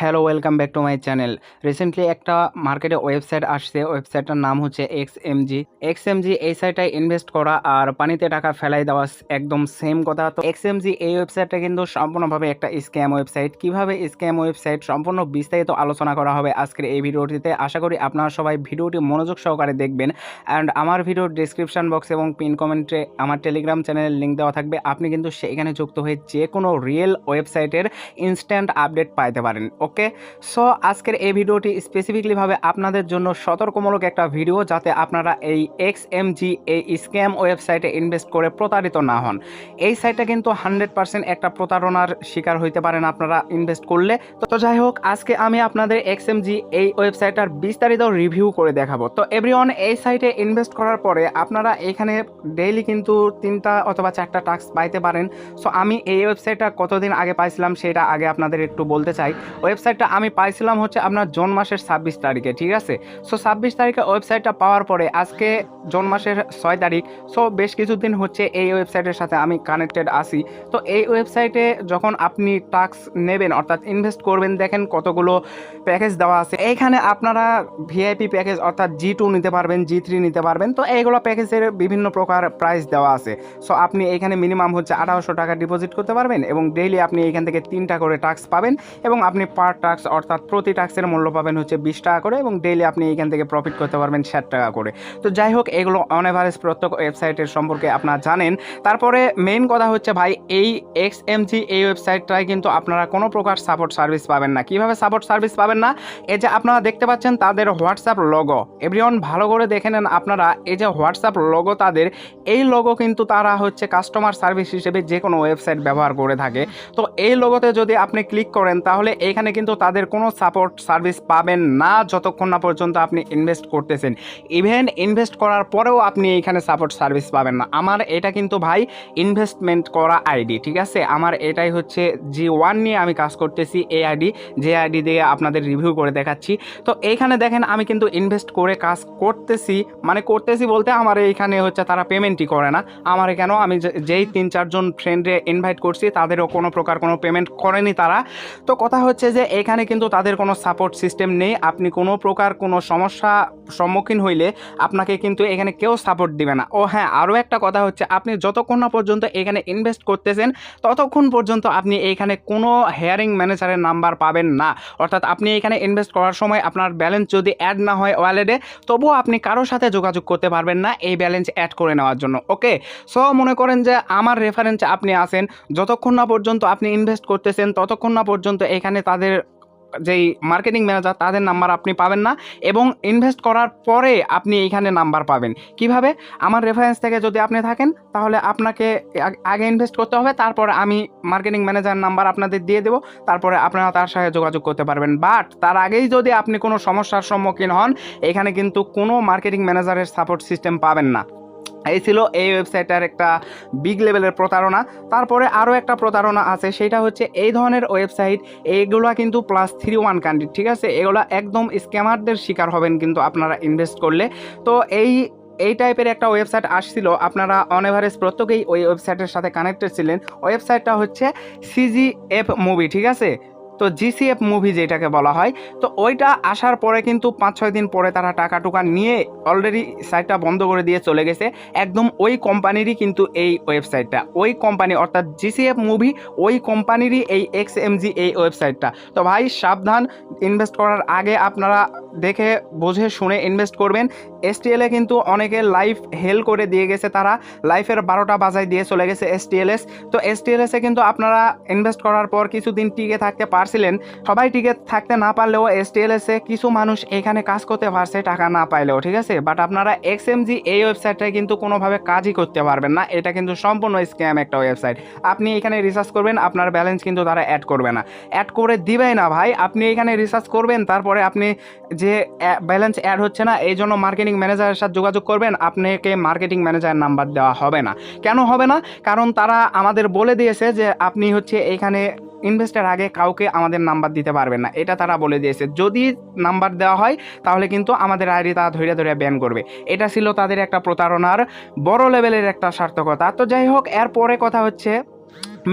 Hello, welcome back to my channel. Recently একটা মার্কেটে website আসছে। ওয়েবসাইটটার নাম হচ্ছে এক্স এমজি এক্স এমজি এই সাইটটায় ইনভেস্ট করা আর পানিতে টাকা ফেলাই দেওয়া একদম সেম কথা। তো এক্স এমজি এই ওয়েবসাইটটা কিন্তু সম্পূর্ণভাবে একটা স্ক্যাম ওয়েবসাইট। কীভাবে স্ক্যাম ওয়েবসাইট সম্পূর্ণ বিস্তারিত আলোচনা করা হবে আজকের এই ভিডিওটিতে, আশা করি আপনারা সবাই ভিডিওটি মনোযোগ সহকারে দেখবেন। অ্যান্ড আমার ভিডিওর ডিসক্রিপশন বক্স এবং পিন কমেন্টে আমার টেলিগ্রাম চ্যানেলের লিঙ্ক দেওয়া থাকবে। আপনি কিন্তু সেখানে যুক্ত হয়ে যে কোনো রিয়েল ওয়েবসাইটের ইনস্ট্যান্ট আপডেট পাইতে পারেন। ওকে? সো আজকের এই ভিডিওটি স্পেসিফিকলিভাবে আপনাদের জন্য সতর্কমূলক একটা ভিডিও যাতে আপনারা এই এক্স এমজি এই স্ক্যাম ওয়েবসাইটে ইনভেস্ট করে প্রতারিত না হন। এই সাইটটা কিন্তু হান্ড্রেড পার্সেন্ট একটা প্রতারণার শিকার হইতে পারেন আপনারা ইনভেস্ট করলে। তো যাই হোক, আজকে আমি আপনাদের এক্স এমজি এই ওয়েবসাইটটার বিস্তারিত রিভিউ করে দেখাবো। তো এভরিওয়ান এই সাইটে ইনভেস্ট করার পরে আপনারা এখানে ডেইলি কিন্তু তিনটা অথবা চারটা টাস্ক পাইতে পারেন। সো আমি এই ওয়েবসাইটটা কতদিন আগে পাইছিলাম সেটা আগে আপনাদের একটু বলতে চাই। ওয়েবসাইটটা আমি পাইছিলাম হচ্ছে আপনার জুন মাসের ছাব্বিশ তারিখে, ঠিক আছে? সো ছাব্বিশ তারিখে ওয়েবসাইটটা পাওয়ার পরে আজকে জুন মাসের ছয় তারিখ সো বেশ কিছুদিন হচ্ছে এই ওয়েবসাইটের সাথে আমি কানেক্টেড আছি। তো এই ওয়েবসাইটে যখন আপনি টাস্ক নেবেন, অর্থাৎ ইনভেস্ট করবেন, দেখেন কতগুলো প্যাকেজ দেওয়া আছে। এইখানে আপনারা ভিআইপি প্যাকেজ অর্থাৎ জি টু নিতে পারবেন জি থ্রি নিতে পারবেন, তো এইগুলো প্যাকেজের বিভিন্ন প্রকার প্রাইস দেওয়া আছে। সো আপনি এখানে মিনিমাম হচ্ছে আঠারোশো টাকা ডিপোজিট করতে পারবেন এবং ডেইলি আপনি এখান থেকে তিনটা করে টাস্ক পাবেন এবং আপনি পার টাক্স অর্থাৎ প্রতি টাক্সের মূল্য পাবেন হচ্ছে বিশ টাকা করে এবং ডেইলি আপনি এখান থেকে প্রফিট করতে পারবেন ষাট টাকা করে। তো যাই হোক, এগুলো অন এভারেজ প্রত্যেক ওয়েবসাইটের সম্পর্কে আপনারা জানেন। তারপরে মেন কথা হচ্ছে ভাই, এই এক্স এমজি এই ওয়েবসাইটটায় কিন্তু আপনারা কোনো প্রকার সাপোর্ট সার্ভিস পাবেন না। কীভাবে সাপোর্ট সার্ভিস পাবেন না? এই যে আপনারা দেখতে পাচ্ছেন তাদের হোয়াটসঅ্যাপ লগো এভরিওয়ান ভালো করে দেখে নেন আপনারা, এই যে হোয়াটসঅ্যাপ লগো তাদের, এই লগো কিন্তু তারা হচ্ছে কাস্টমার সার্ভিস হিসেবে যে কোনো ওয়েবসাইট ব্যবহার করে থাকে। তো এই লোগোতে যদি আপনি ক্লিক করেন, তাহলে এখানে কিন্তু তাদের কোনো সাপোর্ট সার্ভিস পাবেন না যতক্ষণ না পর্যন্ত আপনি ইনভেস্ট করতেছেন। ইভেন ইনভেস্ট করার পরেও আপনি এইখানে সাপোর্ট সার্ভিস পাবেন না। আমার এটা কিন্তু ভাই ইনভেস্টমেন্ট করা আইডি ঠিক আছে? আমার এটাই হচ্ছে জি ওয়ান নিয়ে আমি কাজ করতেছি এই আইডি যে আইডি দিয়ে আপনাদের রিভিউ করে দেখাচ্ছি। তো এইখানে দেখেন আমি কিন্তু ইনভেস্ট করে কাজ করতেছি। মানে করতেছি বলতে আমার এইখানে হচ্ছে তারা পেমেন্টই করে না। আমার কেন? আমি যেই তিন চারজন ফ্রেন্ডে ইনভাইট করছি, তাদেরও কোনো প্রকার কোনো পেমেন্ট করেনি তারা। তো কথা হচ্ছে যে এখানে কিন্তু তাদের কোনো সাপোর্ট সিস্টেম নেই। আপনি কোনো প্রকার কোনো সমস্যা সম্মুখীন হইলে আপনাকে কিন্তু এখানে কেউ সাপোর্ট দিবে না। ও হ্যাঁ আরও একটা কথা হচ্ছে, আপনি যতক্ষণ না পর্যন্ত এখানে ইনভেস্ট করতেছেন, ততক্ষণ পর্যন্ত আপনি এখানে কোনো হেয়ারিং ম্যানেজারের নাম্বার পাবেন না। অর্থাৎ আপনি এখানে ইনভেস্ট করার সময় আপনার ব্যালেন্স যদি অ্যাড না হয় ওয়ালেটে তবুও আপনি কারোর সাথে যোগাযোগ করতে পারবেন না এই ব্যালেন্স অ্যাড করে নেওয়ার জন্য ওকে সো মনে করেন যে আমার রেফারেন্সে আপনি আসেন যতক্ষণ না পর্যন্ত আপনি ইনভেস্ট করতেছেন, ততক্ষণ না পর্যন্ত এখানে তাদের যেই মার্কেটিং ম্যানেজার তাদের নাম্বার আপনি পাবেন না এবং ইনভেস্ট করার পরে আপনি এইখানে নাম্বার পাবেন। কীভাবে? আমার রেফারেন্স থেকে যদি আপনি থাকেন, তাহলে আপনাকে আগে ইনভেস্ট করতে হবে, তারপরে আমি মার্কেটিং ম্যানেজার নাম্বার আপনাদের দিয়ে দেবো, তারপরে আপনারা তার সাথে যোগাযোগ করতে পারবেন। বাট তার আগেই যদি আপনি কোনো সমস্যার সম্মুখীন হন, এখানে কিন্তু কোনো মার্কেটিং ম্যানেজারের সাপোর্ট সিস্টেম পাবেন না। এই ছিল এই ওয়েবসাইটটার একটা বিগ লেভেলের প্রতারণা। তারপরে আরও একটা প্রতারণা আছে, সেটা হচ্ছে এই ধরনের ওয়েবসাইট এইগুলা কিন্তু প্লাস থ্রি ওয়ান কান্ট্রি ঠিক আছে? এগুলো একদম স্ক্যামারদের শিকার হবেন কিন্তু আপনারা ইনভেস্ট করলে। তো এই এই টাইপের একটা ওয়েবসাইট আসছিল, আপনারা অন এভারেজ প্রত্যেকেই ওই ওয়েবসাইটের সাথে কানেক্টেড ছিলেন। ওয়েবসাইটটা হচ্ছে সিজিএফ মুভি ঠিক আছে? তো জিসিএফ মুভি যেটাকে বলা হয়, তো ওইটা আসার পরে কিন্তু পাঁচ ছয় দিন পরে তারা টাকা টুকা নিয়ে অলরেডি সাইটটা বন্ধ করে দিয়ে চলে গেছে। একদম ওই কোম্পানিরই কিন্তু এই ওয়েবসাইটটা ওই কোম্পানি অর্থাৎ জিসিএফ মুভি ওই কোম্পানিরই এই এক্স এই ওয়েবসাইটটা তো ভাই, সাবধান ইনভেস্ট করার আগে আপনারা দেখে, বুঝে, শুনে ইনভেস্ট করবেন। এসটিএলে কিন্তু অনেকে লাইফ হেল করে দিয়ে গেছে তারা। লাইফের বারোটা বাজায় দিয়ে চলে গেছে এসটিএলএস তো এসটিএলএসে কিন্তু আপনারা ইনভেস্ট করার পর কিছুদিন টিকে থাকতে পারছিলেন। সবাই টিকে থাকতে না পারলেও এসটিএলএসে কিছু মানুষ এখানে কাজ করতে পারছে, টাকা না পাইলেও, ঠিক আছে? বাট আপনারা এক্সএমজি এই ওয়েবসাইটটায় কিন্তু কোনোভাবে কাজই করতে পারবেন না। এটা কিন্তু সম্পূর্ণ স্ক্যাম একটা ওয়েবসাইট আপনি এখানে রিসার্চ করবেন, আপনার ব্যালেন্স কিন্তু তারা অ্যাড করবে না। অ্যাড করে দিবেই না ভাই। আপনি এখানে রিসার্চ করবেন, তারপরে আপনি যে ব্যালেন্স অ্যাড হচ্ছে না এই জন্য মার্কেটিং ম্যানেজারের সাথে যোগাযোগ করবেন, আপনাকে মার্কেটিং ম্যানেজারের নাম্বার দেওয়া হবে না। কেন হবে না? কারণ তারা আমাদের বলে দিয়েছে যে, আপনি হচ্ছে এখানে ইনভেস্টের আগে কাউকে আমাদের নাম্বার দিতে পারবেন না। এটা তারা বলে দিয়েছে। যদি নাম্বার দেওয়া হয়, তাহলে কিন্তু আমাদের আইডি তারা ধরে ধরে ব্যান করবে। এটা ছিল তাদের একটা প্রতারণার বড় লেভেলের একটা সার্থকতা। তো যাই হোক, এরপরে কথা হচ্ছে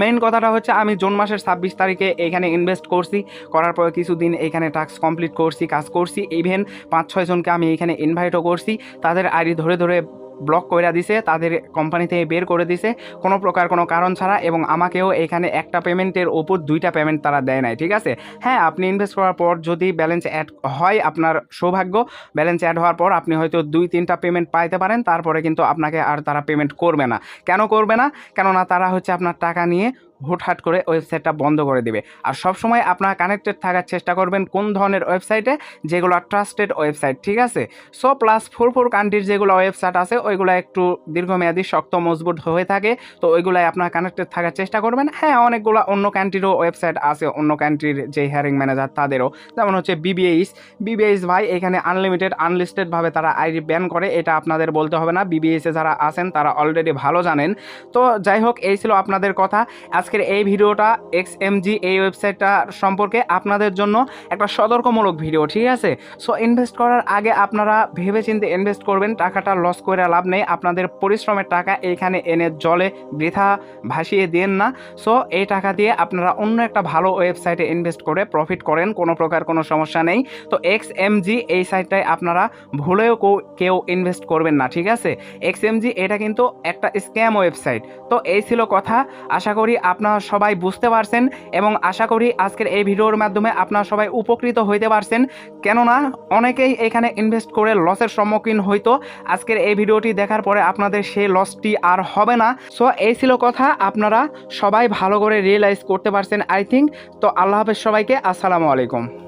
মেইন কথাটা হচ্ছে আমি জুন মাসের ছাব্বিশ তারিখে এখানে ইনভেস্ট করছি, করার পর কিছুদিন এখানে টাস্ক কমপ্লিট করছি, কাজ করছি ইভেন পাঁচ ছয়জনকে আমি এখানে ইনভাইটও করছি। তাদের আইডি ধরে ধরে ব্লক করে দিছে, তাদের কোম্পানি থেকে বের করে দিছে, কোনো প্রকার কোনো কারণ ছাড়া এবং আমাকেও এখানে একটা পেমেন্টের ওপর দুইটা পেমেন্ট তারা দেয় নাই, ঠিক আছে? হ্যাঁ আপনি ইনভেস্ট করার পর যদি ব্যালেন্স অ্যাড হয় আপনার সৌভাগ্য ব্যালেন্স অ্যাড হওয়ার পর আপনি হয়তো দুই, তিনটা পেমেন্ট পাইতে পারেন, তারপরে কিন্তু আপনাকে আর তারা পেমেন্ট করবে না। কেন করবে না? কেননা তারা হচ্ছে আপনার টাকা নিয়ে হুটহাট করে ওয়েবসাইটটা বন্ধ করে দেবে। আর সবসময় আপনারা কানেক্টেড থাকার চেষ্টা করবেন কোন ধরনের ওয়েবসাইটে যেগুলো ট্রাস্টেড ওয়েবসাইট, ঠিক আছে? সো প্লাস ফোর ফোর কান্ট্রির যেগুলো ওয়েবসাইট আছে, ওইগুলো একটু দীর্ঘমেয়াদী, শক্ত, মজবুত হয়ে থাকে। তো ওইগুলাই আপনার কানেক্টেড থাকার চেষ্টা করবেন। হ্যাঁ অনেকগুলো অন্য কান্ট্রিরও ওয়েবসাইট আছে, অন্য কান্ট্রির যে হায়ারিং ম্যানেজার তাদেরও। যেমন হচ্ছে বিবিএইস বিবিএইস ভাই, এখানে আনলিমিটেড আনলিস্টেডভাবে তারা আইডি ব্যান করে, এটা আপনাদের বলতে হবে না। বিবিএসে যারা আছেন, তারা অলরেডি ভালো জানেন। তো যাই হোক, এই ছিল আপনাদের কথা। আজকের এই ভিডিওটা এক্স এমজি এই ওয়েবসাইটটা সম্পর্কে আপনাদের জন্য একটা সতর্কমূলক ভিডিও, ঠিক আছে? সো ইনভেস্ট করার আগে আপনারা ভেবে ভেবেচিন্তে ইনভেস্ট করবেন, টাকাটা লস করে লাভ নেই, আপনাদের পরিশ্রমের টাকা এইখানে এনে জলে বৃথা ভাসিয়ে দেন না। সো এই টাকা দিয়ে আপনারা অন্য একটা ভালো ওয়েবসাইটে ইনভেস্ট করে প্রফিট করেন, কোনো প্রকার কোনো সমস্যা নেই। তো এক্স এমজি এই সাইটটায় আপনারা ভুলেও কেউ- কেউ ইনভেস্ট করবেন না, ঠিক আছে? এক্স এমজি এটা কিন্তু একটা স্ক্যাম ওয়েবসাইট তো এই ছিল কথা। আশা করি আপনারা সবাই বুঝতে পারছেন এবং আশা করি আজকের এই ভিডিওর মাধ্যমে আপনারা সবাই উপকৃত হইতে পারছেন। কেননা অনেকেই এখানে ইনভেস্ট করে লসের সম্মুখীন হইতো। আজকের এই ভিডিওটি দেখার পরে আপনাদের সেই লসটি আর হবে না। সো এই ছিল কথা। আপনারা সবাই ভালো করে রিয়েলাইজ করতে পারছেন আই থিঙ্ক তো আল্লাহ হাফেজ সবাইকে, আসসালামু আলাইকুম।